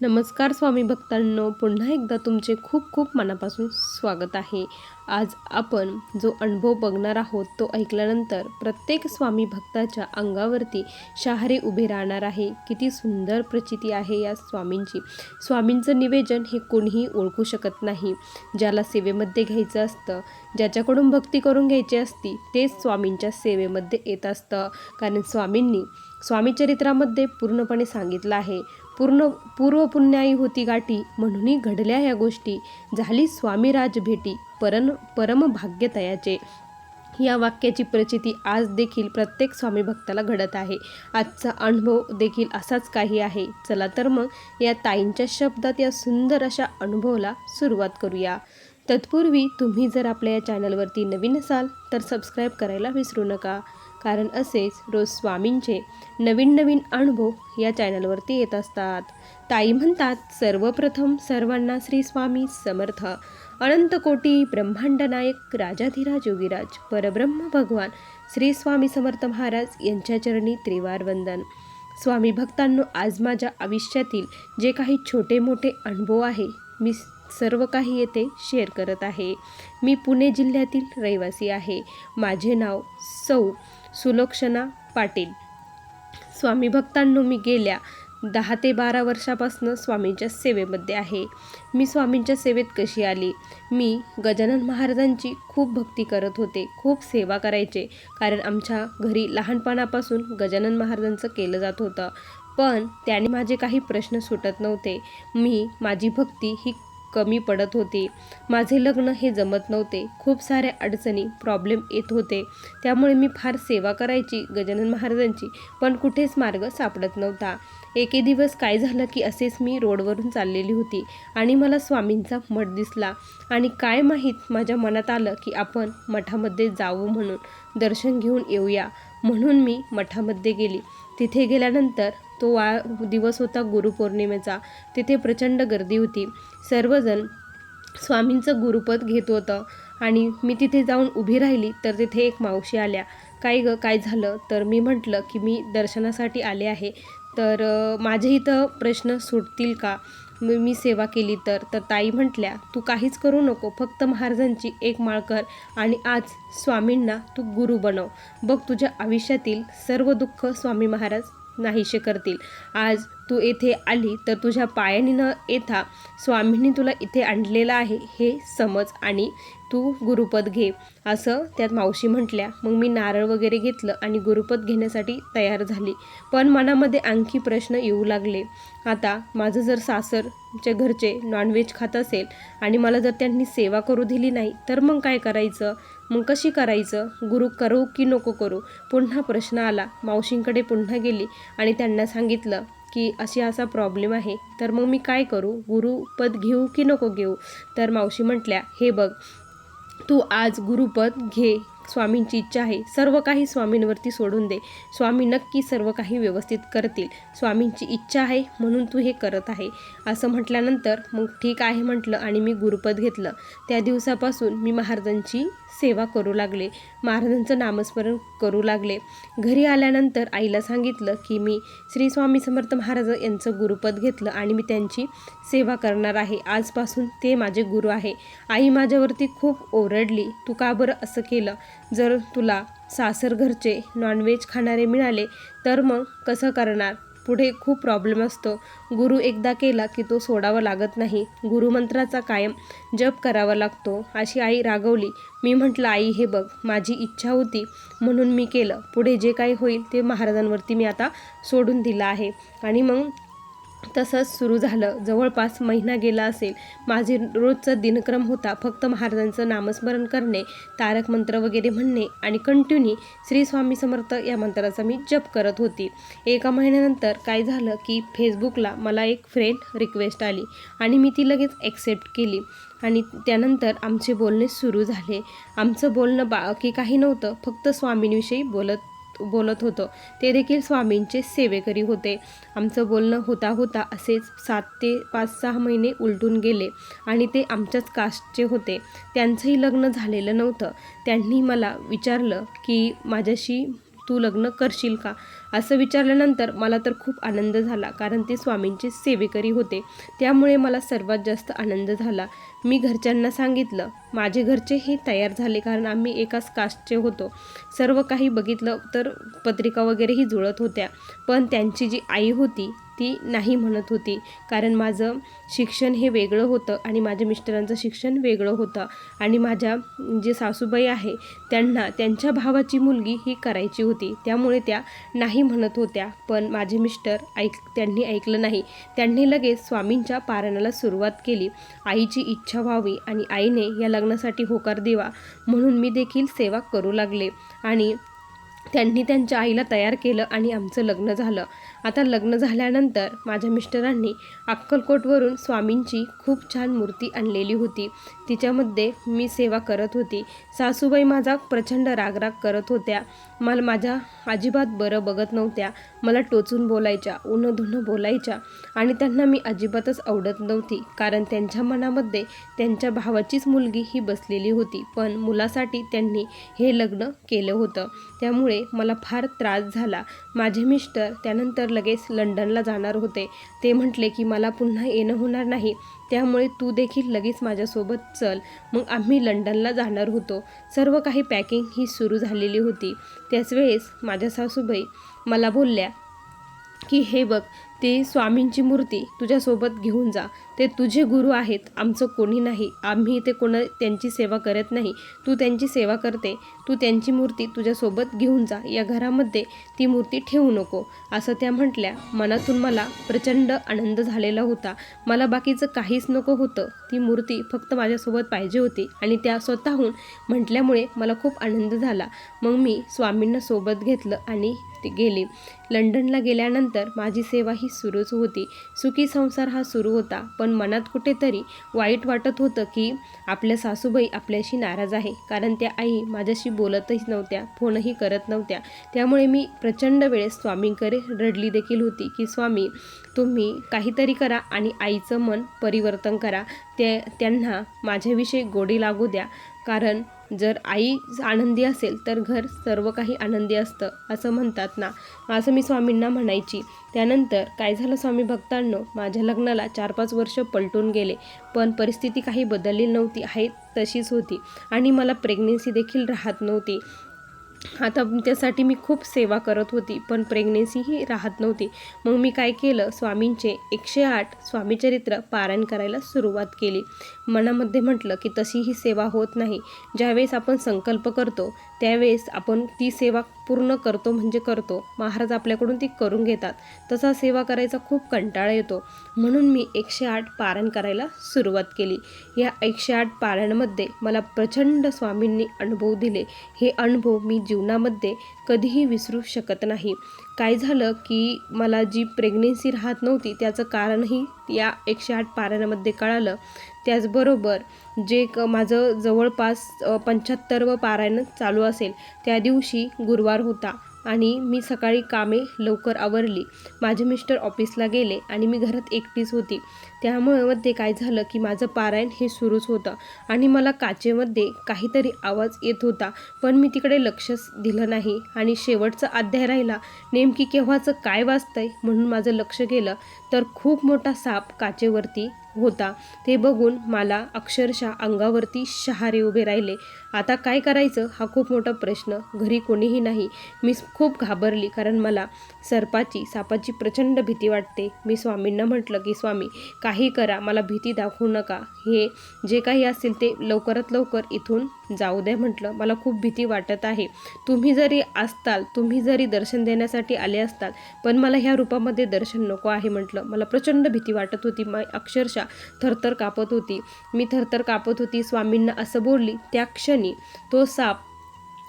नमस्कार स्वामी भक्तांनो पुन्हा एकदा तुमचे खूप खूप मनापासून स्वागत आहे. आज आपण जो अनुभव बघणार आहोत तो ऐकल्यानंतर प्रत्येक स्वामी भक्ताच्या अंगावरती शहारे उभे राहणार आहे. किती सुंदर प्रचिती आहे या स्वामींची. स्वामींचं निवेदन हे कोणीही ओळखू शकत नाही. ज्याला सेवेमध्ये घ्यायचं असतं ज्याच्याकडून भक्ती करून घ्यायची असती तेच स्वामींच्या सेवेमध्ये येत असतं. कारण स्वामींनी स्वामी चरित्रामध्ये पूर्णपणे सांगितलं आहे पूर्ण पूर्वपुण्याई होती गाठी म्हणूनही घडल्या ह्या गोष्टी. झाली स्वामीराज भेटी परन परम भाग्य तयाचे या वाक्याची प्रचिती आज देखील प्रत्येक स्वामी भक्ताला घडत आहे. आजचा अनुभव देखील असाच काही आहे. चला तर मग या ताईंच्या शब्दात या सुंदर अशा अनुभवाला सुरुवात करूया. तत्पूर्वी तुम्ही जर आपल्या या चॅनलवरती नवीन असाल तर सबस्क्राईब करायला विसरू नका. कारण असेच रोज स्वामींचे नवीन नवीन अनुभव या चॅनलवरती येत असतात. ताई म्हणतात सर्वप्रथम सर्वांना श्री स्वामी समर्थ. अनंत कोटी ब्रह्मांड नायक राजाधिराज योगीराज परब्रह्म भगवान श्री स्वामी समर्थ महाराज यांच्या चरणी त्रिवार वंदन. स्वामी भक्तांनो आज माझ्या आयुष्यातील जे काही छोटे मोठे अनुभव आहे मी सर्व काही येथे शेअर करत आहे. मी पुणे जिल्ह्यातील रहिवासी आहे. माझे नाव सौ सुलोक्षणा पाटील. स्वामी भक्तांनो मी गेल्या दहा ते बारा वर्षापासून स्वामींच्या सेवेमध्ये आहे. मी स्वामींच्या सेवेत कशी आली? मी गजानन महाराजांची खूप भक्ती करत होते खूप सेवा करायचे कारण आमच्या घरी लहानपणापासून गजानन महाराजांचं केलं जात होतं. पण त्याने माझे काही प्रश्न सुटत नव्हते. मी माझी भक्ती ही कमी पडत होती. माझे लग्न हे जमत नव्हते. खूप साऱ्या अडचणी प्रॉब्लेम येत होते. त्यामुळे मी फार सेवा करायची गजानन महाराजांची पण कुठेच मार्ग सापडत नव्हता. एके दिवस काय झालं की असेच मी रोडवरून चाललेली होती आणि मला स्वामींचा मठ दिसला. आणि काय माहीत माझ्या मनात आलं की आपण मठामध्ये जाऊ म्हणून दर्शन घेऊन येऊया. म्हणून मी मठामध्ये गेली. तिथे गेल्यानंतर तो वा दिवस होता गुरुपौर्णिमेचा. तिथे प्रचंड गर्दी होती. सर्वजण स्वामींचं गुरुपद घेत होतं आणि मी तिथे जाऊन उभी राहिली तर तिथे एक मावशी आल्या. काय ग काय झालं तर मी म्हटलं की मी दर्शनासाठी आले आहे. तर माझे इथं प्रश्न सुटतील का? मी मी सेवा केली तर तर ताई म्हटल्या तू काहीच करू नको फक्त महाराजांची एक माळ कर आणि आज स्वामींना तू गुरु बनव. बघ तुझ्या आयुष्यातील सर्व दुःख स्वामी महाराज नाहीसे करतील. आज तू येथे आली तर तुझ्या पायाने न येता स्वामींनी तुला इथे आणलेलं आहे हे समज आणि तू गुरुपद घे असं त्यात मावशी म्हटल्या. मग मी नारळ वगैरे घेतलं आणि गुरुपद घेण्यासाठी तयार झाली. पण मनामध्ये आणखी प्रश्न येऊ लागले. आता माझं जर सासरच्या घरचे नॉनव्हेज खात असेल आणि मला जर त्यांनी सेवा करू दिली नाही तर मग काय करायचं? मग कशी करायचं? गुरु करू की नको करू? पुन्हा प्रश्न आला. मावशींकडे पुन्हा गेली आणि त्यांना सांगितलं की अशी असा प्रॉब्लेम आहे. तर मग मी काय करू? गुरुपद घेऊ की नको घेऊ? तर मावशी म्हटल्या हे बघ तू आज गुरुपद घे. स्वामींची इच्छा आहे. सर्व काही स्वामींवरती सोडून दे. स्वामी नक्की सर्व काही व्यवस्थित करतील. स्वामींची इच्छा आहे म्हणून तू हे करत आहे. असं म्हटल्यानंतर मग ठीक आहे म्हटलं आणि मी गुरुपद घेतलं. त्या दिवसापासून मी महाराजांची सेवा करू लागले. महाराजांचं नामस्मरण करू लागले. घरी आल्यानंतर आईला सांगितलं की मी श्री स्वामी समर्थ महाराज यांचं गुरुपद घेतलं आणि मी त्यांची सेवा करणार आहे. आजपासून ते माझे गुरु आहे. आई माझ्यावरती खूप ओरडली. तू का बरं असं केलं? जर तुला सासरघरचे नॉनव्हेज खाणारे मिळाले तर मग कसं करणार? पुढे खूप प्रॉब्लेम असतो. गुरु एकदा केला की तो सोडावा लागत नाही. गुरुमंत्राचा कायम जप करावा लागतो. अशी आई रागवली. मी म्हटलं आई हे बघ माझी इच्छा होती. म्हणून मी केलं. पुढे जे काही होईल ते महाराजांवरती मी आता सोडून दिलं आहे. आणि मग तसंच सुरू झालं. जवळपास महिना गेला असेल. माझे रोजचा दिनक्रम होता. फक्त महाराजांचं नामस्मरण करणे तारक मंत्र वगैरे म्हणणे आणि कंटिन्यू श्री स्वामी समर्थ या मंत्राचा मी जप करत होती. एका महिन्यानंतर काय झालं की फेसबुकला मला एक फ्रेंड रिक्वेस्ट आली आणि मी ती लगेच ॲक्सेप्ट केली आणि त्यानंतर आमचे बोलणे सुरू झाले. आमचं बोलणं बाकी काही नव्हतं. फक्त स्वामींविषयी बोलत बोलत होतं. ते देखील स्वामींचे सेवेकरी होते. आमचं बोलणं होता होता असेच सात ते पाच सहा महिने उलटून गेले आणि ते आमच्याच कास्टचे होते. त्यांचंही लग्न झालेलं नव्हतं. त्यांनी मला विचारलं की माझ्याशी तू लग्न करशील का? असं विचारल्यानंतर मला तर खूप आनंद झाला कारण ते स्वामींचे सेवेकरी होते. त्यामुळे मला सर्वात जास्त आनंद झाला. मी घरच्यांना सांगितलं माझे घरचेही तयार झाले कारण आम्ही एकाच कास्टचे होतो. सर्व काही बघितलं तर पत्रिका वगैरेही जुळत होत्या. पण त्यांची जी आई होती ती नाही म्हणत होती. कारण माझं शिक्षण हे वेगळं होतं आणि माझ्या मिस्टरांचं शिक्षण वेगळं होतं. आणि माझ्या जे सासूबाई आहे त्यांना त्यांच्या भावाची मुलगी ही करायची होती. त्यामुळे त्या नाही म्हणत होत्या. पण माझे मिस्टर ऐक त्यांनी ऐकलं नाही. त्यांनी लगेच स्वामींच्या पारणाला सुरुवात केली. आईची इच्छा व्हावी आणि आईने याला लग्नासाठी होकार द्यावा म्हणून मी देखील सेवा करू लागले. आणि त्यांनी त्यांच्या आईला तयार केलं आणि आमचं लग्न झालं. आता लग्न झाल्यानंतर माझ्या मिस्टरांनी अक्कलकोटवरून स्वामींची खूप छान मूर्ती आणलेली होती. तिच्यामध्ये मी सेवा करत होती. सासूबाई माझा प्रचंड रागराग करत होत्या. मला माझ्या अजिबात बरं बघत नव्हत्या. मला टोचून बोलायच्या उनं धुणं बोलायच्या आणि त्यांना मी अजिबातच आवडत नव्हती. कारण त्यांच्या मनामध्ये त्यांच्या भावाचीच मुलगी ही बसलेली होती. पण मुलासाठी त्यांनी हे लग्न केलं होतं. त्यामुळे मला फार त्रास झाला. माझे मिस्टर त्यानंतर लगेच लंडनला जाणार होते. ते म्हटले की मला पुन्हा येणं होणार नाही. त्यामुळे तू देखील लगेच माझ्यासोबत चल. मग आम्ही लंडनला जाणार होतो. सर्व काही पॅकिंग ही सुरू झालेली होती. त्याच वेळेस माझ्या सासूबाई मला बोलल्या की हे बघ ते स्वामींची मूर्ती तुझ्यासोबत घेऊन जा. ते तुझे गुरु आहेत आमचं कोणी नाही. आम्ही ते कोणा त्यांची सेवा करत नाही. तू त्यांची सेवा करते. तू त्यांची मूर्ती तुझ्यासोबत घेऊन जा. या घरामध्ये ती मूर्ती ठेवू नको. असं त्या म्हटल्या. मनातून मला प्रचंड आनंद झालेला होता. मला बाकीचं काहीच नको होतं. ती मूर्ती फक्त माझ्यासोबत पाहिजे होती आणि त्या स्वतःहून म्हटल्यामुळे मला खूप आनंद झाला. मग मी स्वामींना सोबत घेतलं आणि ते गेले. लंडनला गेल्यानंतर माझी सेवा ही सुरूच होती. सुखी संसार हा सुरू होता. पण मनात कुठेतरी वाईट वाटत होतं की आपल्या सासूबाई आपल्याशी नाराज आहे. कारण त्या आई माझ्याशी बोलतही नव्हत्या फोनही करत नव्हत्या. त्यामुळे मी प्रचंड वेळेस स्वामींकडे रडली देखील होती की स्वामी तुम्ही काहीतरी करा आणि आईचं मन परिवर्तन करा. ते त्यांना माझ्याविषयी गोडी लागू द्या. कारण जर आई आनंदी असेल तर घर सर्व काही आनंदी असतं असं म्हणतात ना. असं मी स्वामींना म्हणायची. त्यानंतर काय झालं स्वामी भक्तांनो? माझ्या लग्नाला चार पाच वर्ष पलटून गेले पण परिस्थिती काही बदलली नव्हती आहे तशीच होती. आणि मला प्रेग्नेन्सी देखील राहत नव्हती. आता त्यासाठी मी खूप सेवा करत होती पण प्रेग्नेन्सी ही राहत नव्हती. मग मी काय केलं स्वामींचे एकशे आठ स्वामीचरित्र पारायण करायला सुरुवात केली. मनामध्ये म्हटलं की तशी ही सेवा होत नाही. ज्यावेळेस आपण संकल्प करतो त्यावेळेस आपण ती सेवा पूर्ण करतो म्हणजे करतो. महाराज आपल्याकडून ती करून घेतात. तसा सेवा करायचा खूप कंटाळा येतो. म्हणून मी एकशे आठ पारायण करायला सुरुवात केली. या एकशे आठ पारायणामध्ये मला प्रचंड स्वामींनी अनुभव दिले. हे अनुभव मी जीवनामध्ये कधीही विसरू शकत नाही. काय झालं की मला जी प्रेग्नेन्सी राहत नव्हती त्याचं कारणही या एकशे आठ पारायणामध्ये कळालं. त्याचबरोबर जे क माझं जवळपास पंच्याहत्तरवं पारायण चालू असेल त्या दिवशी गुरुवार होता आणि मी सकाळी कामे लवकर आवरली. माझे मिस्टर ऑफिसला गेले आणि मी घरात एकटीच होती. त्यामुळे मध्ये काय झालं की माझं पारायण हे सुरूच होतं आणि मला काचेमध्ये काहीतरी आवाज येत होता पण मी तिकडे लक्षच दिलं नाही आणि शेवटचा अध्याय राहिला नेमकी केव्हाचं काय वाचतंय म्हणून माझं लक्ष गेलं. तर खूप मोठा साप काचेवरती होता. ते बघून मला अक्षरशः अंगावरती शहारे उभे राहिले. आता काय करायचं? हा खूप मोठा प्रश्न. घरी कोणीही नाही. मी खूप घाबरली कारण मला सर्पाची सापाची प्रचंड भीती वाटते. मी स्वामींना म्हटलं की स्वामी काही करा. मला भीती दाखवू नका. हे जे काही असेल ते लवकरात लवकर इथून जाऊ द्या म्हटलं. मला खूप भीती वाटत आहे. तुम्ही जरी असताल तुम्ही जरी दर्शन देण्यासाठी आले असताल पण मला ह्या रूपामध्ये दर्शन नको आहे म्हटलं. मला प्रचंड भीती वाटत होती. मा अक्षरशः थरथर कापत होती. मी थरथर कापत होती स्वामींना असं बोलली त्या क्षणी तो साप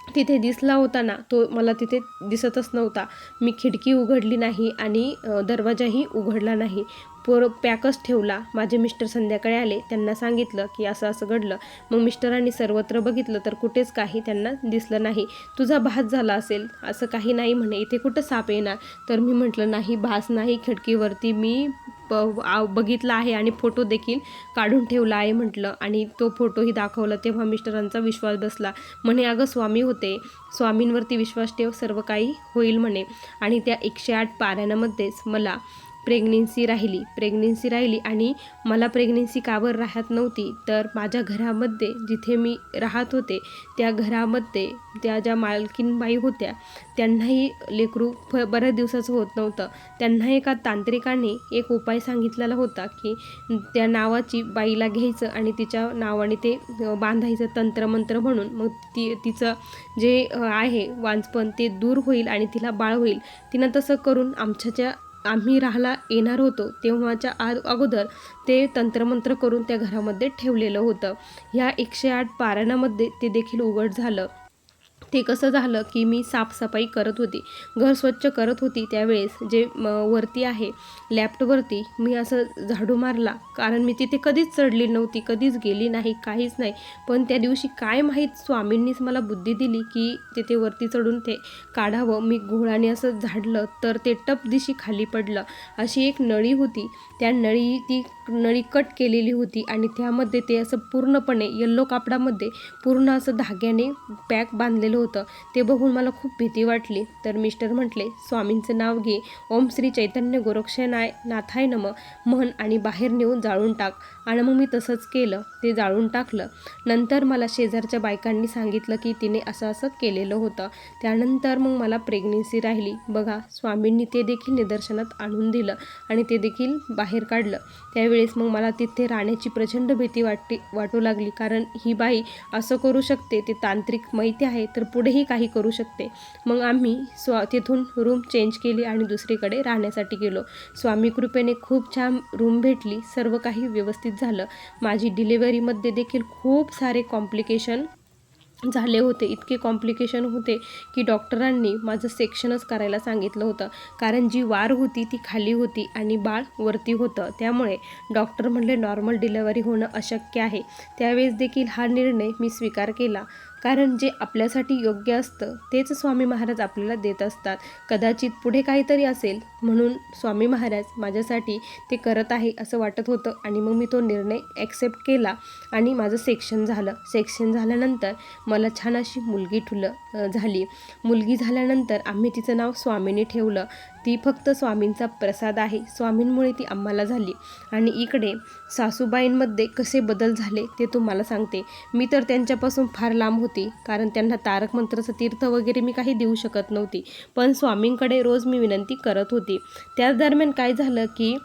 तिथे दिसला होता ना तो मला तिथे दिसतच नव्हता. मी खिडकी उघडली नाही आणि दरवाजाही उघडला नाही. पोर पॅकच ठेवला. माझे मिस्टर संध्याकाळी आले. त्यांना सांगितलं की असं असं घडलं. मग मिस्टरांनी सर्वत्र बघितलं तर कुठेच काही त्यांना दिसलं नाही. तुझा भास झाला असेल. असं काही नाही म्हणे. इथे कुठं साप येणार? तर मी म्हटलं नाही भास नाही. खिडकीवरती मी ब- आ- बघितला आहे आणि फोटो देखील काढून ठेवला आहे म्हटलं. आणि तो फोटोही दाखवला तेव्हा मिस्टरांचा विश्वास बसला. म्हणे अगं स्वामी होते. स्वामींवरती विश्वास ठेव. सर्व काही होईल म्हणे. आणि त्या एकशे आठ पारायणामध्येच मला प्रेग्नेन्सी राहिली. प्रेग्नेन्सी राहिली आणि मला प्रेग्नेन्सी कावर राहत नव्हती? तर माझ्या घरामध्ये जिथे मी राहत होते त्या घरामध्ये त्या ज्या मालकीनबाई होत्या त्यांनाही लेकरू फ बऱ्याच दिवसाचं होत नव्हतं. त्यांना एका तांत्रिकाने एक उपाय सांगितलेला होता की त्या नावाची बाईला घ्यायचं आणि तिच्या नावाने ते बांधायचं तंत्रमंत्र म्हणून. मग ती तिचं जे आहे वांचपण ते दूर होईल आणि तिला बाळ होईल. तिनं तसं करून आमच्या ज्या आम्ही राहायला येणार होतो तेव्हाच्या आ अगोदर ते तंत्रमंत्र करून त्या घरामध्ये ठेवलेलं होतं. ह्या एकशे आठ पारायणामध्ये ते देखील उघड झालं. ते कसं झालं की मी साफसफाई करत होती. घर स्वच्छ करत होती त्यावेळेस जे म, वरती आहे लॅपटॉपवरती मी असं झाडू मारला. कारण मी तिथे कधीच चढली नव्हती कधीच गेली नाही काहीच नाही. पण त्या दिवशी काय माहीत स्वामींनीच मला बुद्धी दिली की तिथे वरती चढून ते काढावं. मी घोळाने असं झाडलं तर ते टप दिशी खाली पडलं. अशी एक नळी होती. त्या नळी ती नळी कट केलेली होती आणि त्यामध्ये ते असं पूर्णपणे येल्लो कापडामध्ये पूर्ण असं धाग्याने पॅक बांधलेलं होतं. ते बघून मला खूप भीती वाटली. तर मिस्टर म्हटले स्वामींचं नाव घे. ओम श्री चैतन्य गोरक्षनाय नाथाय नम. म्हण आणि बाहेर नेऊन जाळून टाक. आणि मग मी तसंच केलं. ते जाळून टाकलं. नंतर मला शेजारच्या बायकांनी सांगितलं की तिने असं असं केलेलं होतं. त्यानंतर मग मला प्रेग्नेन्सी राहिली. बघा स्वामींनी ते देखील निदर्शनात आणून दिलं आणि ते देखील बाहेर काढलं. त्यावेळेस मग मला तिथे राहण्याची प्रचंड भीती वाटते वाटू लागली. कारण ही बाई असं करू शकते ते तांत्रिक माहिती आहे तर पुढेही काही करू शकते. मग आम्ही स्व तिथून रूम चेंज केली आणि दुसरीकडे राहण्यासाठी गेलो. स्वामी कृपेने खूप छान रूम भेटली सर्व काही व्यवस्थित झालं. माझी डिलिव्हरीमध्ये देखील खूप सारे कॉम्प्लिकेशन झाले होते इतके कॉम्प्लिकेशन होते की डॉक्टरांनी माझं सेक्शनच करायला सांगितलं होतं. कारण जी वार होती ती खाली होती आणि बाळ वरती होतं. त्यामुळे डॉक्टर म्हणले नॉर्मल डिलेवरी होणं अशक्य आहे. त्यावेळेस देखील हा निर्णय मी स्वीकार केला. कारण जे आपल्यासाठी योग्य असतं तेच स्वामी महाराज आपल्याला देत असतात. कदाचित पुढे काहीतरी असेल म्हणून स्वामी महाराज माझ्यासाठी ते करत आहे असं वाटत होतं आणि मग मी तो निर्णय ॲक्सेप्ट केला आणि माझं सेक्शन झालं. सेक्शन झाल्यानंतर मला छान अशी मुलगी ठुलं झाली. मुलगी झाल्यानंतर आम्ही तिचं नाव स्वामीने ठेवलं. ती फक्त स्वामींचा प्रसाद आहे. स्वामींमुळे ती आम्हाला झाली. आणि इकडे सासूबाईंमध्ये कसे बदल झाले ते तुम्हाला सांगते. मी तर त्यांच्यापासून फार लांब होती कारण त्यांना तारक मंत्राचं तीर्थ वगैरे मी काही देऊ शकत नव्हती. पण स्वामींकडे रोज मी विनंती करत होती. त्याच दरम्यान काय झालं की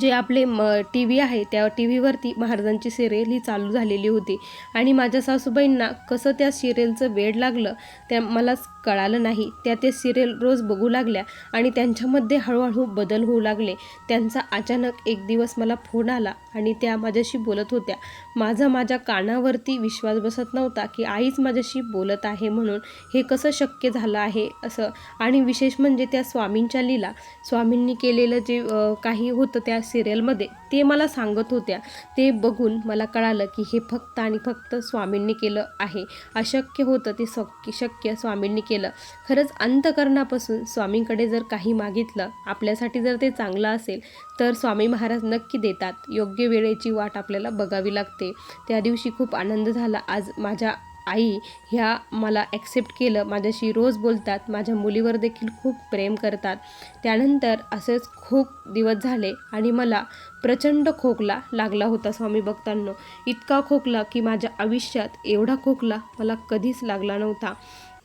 जे आपले म टी व्ही आहे त्या टी व्हीवरती महाराजांची सिरियल ही चालू झालेली होती. आणि माझ्या सासूबाईंना कसं त्या सिरियलचं वेड लागलं त्या मला कळालं नाही. त्या ते सिरियल रोज बघू लागल्या आणि त्यांच्यामध्ये हळूहळू बदल होऊ लागले. त्यांचा अचानक एक दिवस मला फोन आला आणि त्या माझ्याशी बोलत होत्या. माझा माझ्या कानावरती विश्वास बसत नव्हता की आईच माझ्याशी बोलत आहे म्हणून हे कसं शक्य झालं आहे असं. आणि विशेष म्हणजे त्या स्वामींच्या लीला. स्वामींनी केलेलं जे काही होतं त्या सिरियलमध्ये ते मला सांगत होत्या. ते बघून मला कळालं की हे फक्त आणि फक्त स्वामींनी केलं आहे. अशक्य होतं ते शक्य शक्य स्वामींनी केलं. खरंच अंतकरणापासून स्वामींकडे जर काही मागितलं आपल्यासाठी जर ते चांगलं असेल तर स्वामी महाराज नक्की देतात. योग्य वेळेची वाट आपल्याला बघावी लागते. त्या दिवशी खूप आनंद झाला. आज माझ्या आई ह्या मला ॲक्सेप्ट केलं. माझ्याशी रोज बोलतात. माझ्या मुलीवर देखील खूप प्रेम करतात. त्यानंतर असेच खूप दिवस झाले आणि मला प्रचंड खोकला लागला होता स्वामी भक्तांनो. इतका खोकला की माझ्या आयुष्यात एवढा खोकला मला कधीच लागला नव्हता.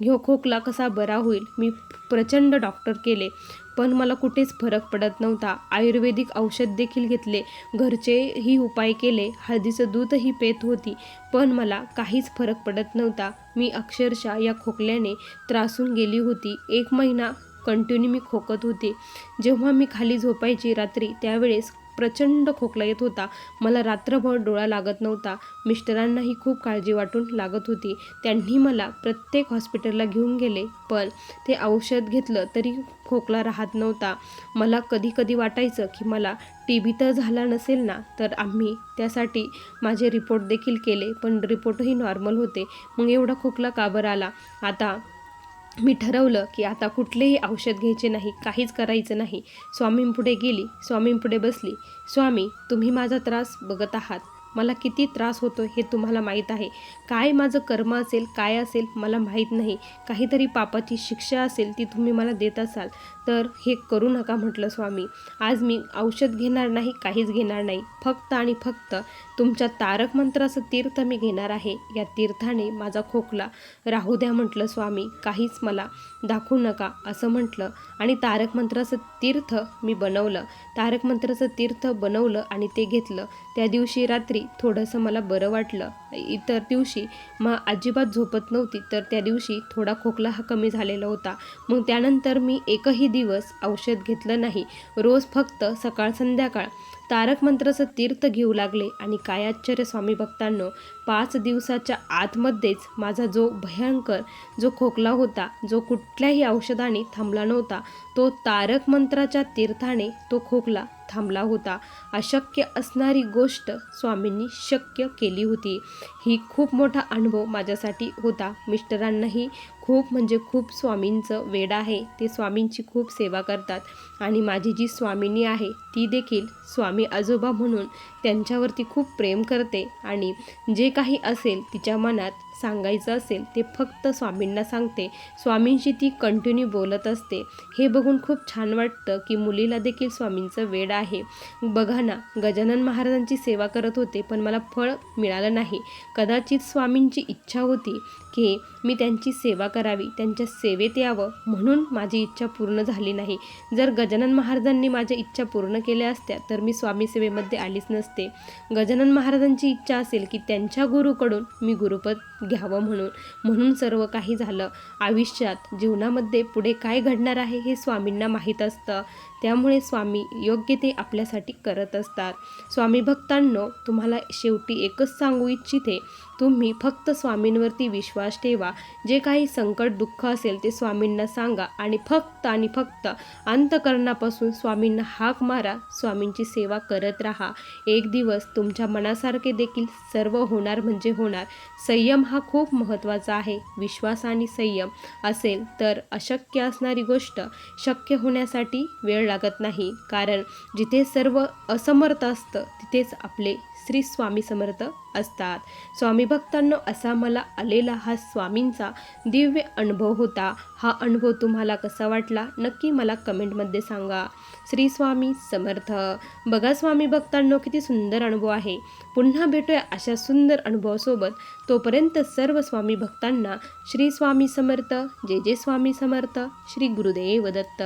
ह्यो खोकला कसा बरा होईल? मी प्रचंड डॉक्टर केले. पण मला कुठेच फरक पडत नव्हता. आयुर्वेदिक औषध देखील घेतले. घरचेही उपाय केले. हळदीचं दूधही पेत होती. पण मला काहीच फरक पडत नव्हता. मी अक्षरशः या खोकल्याने त्रासून गेली होती. एक महिना कंटिन्यू मी खोकत होते. जेव्हा मी खाली झोपायची रात्री त्यावेळेस प्रचंड खोकला येत होता. मला रात्रभर डोळा लागत नव्हता. मिस्टरांनाही खूप काळजी वाटून लागत होती. त्यांनी मला प्रत्येक हॉस्पिटलला घेऊन गेले पण ते औषध घेतलं तरी खोकला राहत नव्हता. मला कधी कधी वाटायचं की मला टी बी तर झाला नसेल ना तर आम्ही त्यासाठी माझे रिपोर्ट देखील केले पण रिपोर्टही नॉर्मल होते. मग एवढा खोकला का बरं आला? आता मी ठरवलं की आता कुठलेही औषध घ्यायचे नाही काहीच करायचं नाही. स्वामींपुढे गेली स्वामींपुढे बसली. स्वामी तुम्ही माझा त्रास बघत आहात. मला किती त्रास होतो हे तुम्हाला माहीत आहे. काय माझं कर्म असेल काय असेल मला माहीत नाही. काहीतरी पापाची शिक्षा असेल ती तुम्ही मला देत असाल. तर हे करू नका म्हटलं स्वामी. आज मी औषध घेणार नाही काहीच घेणार नाही. फक्त आणि फक्त तुमच्या तारक मंत्राचं तीर्थ मी घेणार आहे. या तीर्थाने माझा खोकला. राहू द्या म्हटलं स्वामी काहीच मला दाखवू नका असं म्हटलं आणि तारक मंत्राचं तीर्थ मी बनवलं. तारक मंत्राचं तीर्थ बनवलं आणि ते घेतलं. त्या दिवशी रात्री थोडंसं मला बरं वाटलं. इतर दिवशी मग अजिबात झोपत नव्हती तर त्या दिवशी थोडा खोकला हा कमी झालेला होता. मग त्यानंतर मी एकही दिवस औषध घेतलं नाही. रोज फक्त सकाळ संध्याकाळ. तारक मंत्राचं तीर्थ घेऊ लागले आणि काय आश्चर्य स्वामी भक्तांनो पाच दिवसाच्या आतमध्येच माझा जो भयंकर जो खोकला होता जो कुठल्याही औषधाने थांबला नव्हता तो तारक मंत्राच्या तीर्थाने तो खोकला थांबला होता. अशक्य असणारी गोष्ट स्वामींनी शक्य केली होती. ही खूप मोठा अनुभव माझ्यासाठी होता. मिस्टरांनाही खूप म्हणजे खूप स्वामींचं वेड आहे. ते स्वामींची खूप सेवा करतात. आणि माझी जी स्वामिनी आहे ती देखील स्वामी आजोबा म्हणून त्यांच्यावरती खूप प्रेम करते आणि जे काही असेल तिच्या मनात सांगायचं असेल ते फक्त स्वामींना सांगते. स्वामींशी ती कंटिन्यू बोलत असते. हे बघून खूप छान वाटतं की मुलीला देखील स्वामींचं वेड आहे. बघा ना गजानन महाराजांची सेवा करत होते पण मला फळ मिळालं नाही. कदाचित स्वामींची इच्छा होती की मी त्यांची सेवा करावी त्यांच्या सेवेत यावं म्हणून माझी इच्छा पूर्ण झाली नाही. जर गजानन महाराजांनी माझ्या इच्छा पूर्ण केल्या असत्या तर मी स्वामी सेवेमध्ये आलीच नसते. गजानन महाराजांची इच्छा असेल की त्यांच्या गुरुकडून मी गुरुपद घ्यावं म्हणून. म्हणून सर्व काही झालं. आयुष्यात जीवनामध्ये पुढे काय घडणार आहे हे स्वामींना माहीत असतं. त्यामुळे स्वामी योग्य ते आपल्यासाठी करत असतात. स्वामी भक्तांनो तुम्हाला शेवटी एकच सांगू इच्छिते. तुम्ही फक्त स्वामींवरती विश्वास ठेवा. जे काही संकट दुःख असेल ते स्वामींना सांगा आणि फक्त आणि फक्त अंतकरणापासून स्वामींना हाक मारा. स्वामींची सेवा करत राहा. एक दिवस तुमच्या मनासारखे देखील सर्व होणार म्हणजे होणार. संयम हा खूप महत्त्वाचा आहे. विश्वास आणि संयम असेल तर अशक्य असणारी गोष्ट शक्य होण्यासाठी वेळ लागत नाही. कारण जिथे सर्व असमर्थ असतं तिथेच आपले श्री स्वामी समर्थ असतात. स्वामी भक्तांनो असा मला आलेला हा स्वामींचा दिव्य अनुभव होता. हा अनुभव तुम्हाला कसा वाटला? नक्की मला कमेंटमध्ये सांगा. श्री स्वामी समर्थ. बघा स्वामी भक्तांनो किती सुंदर अनुभव आहे. पुन्हा भेटूया अशा सुंदर अनुभवासोबत. तोपर्यंत सर्व स्वामी भक्तांना श्री स्वामी समर्थ जे जे स्वामी समर्थ श्री गुरुदेव दत्त.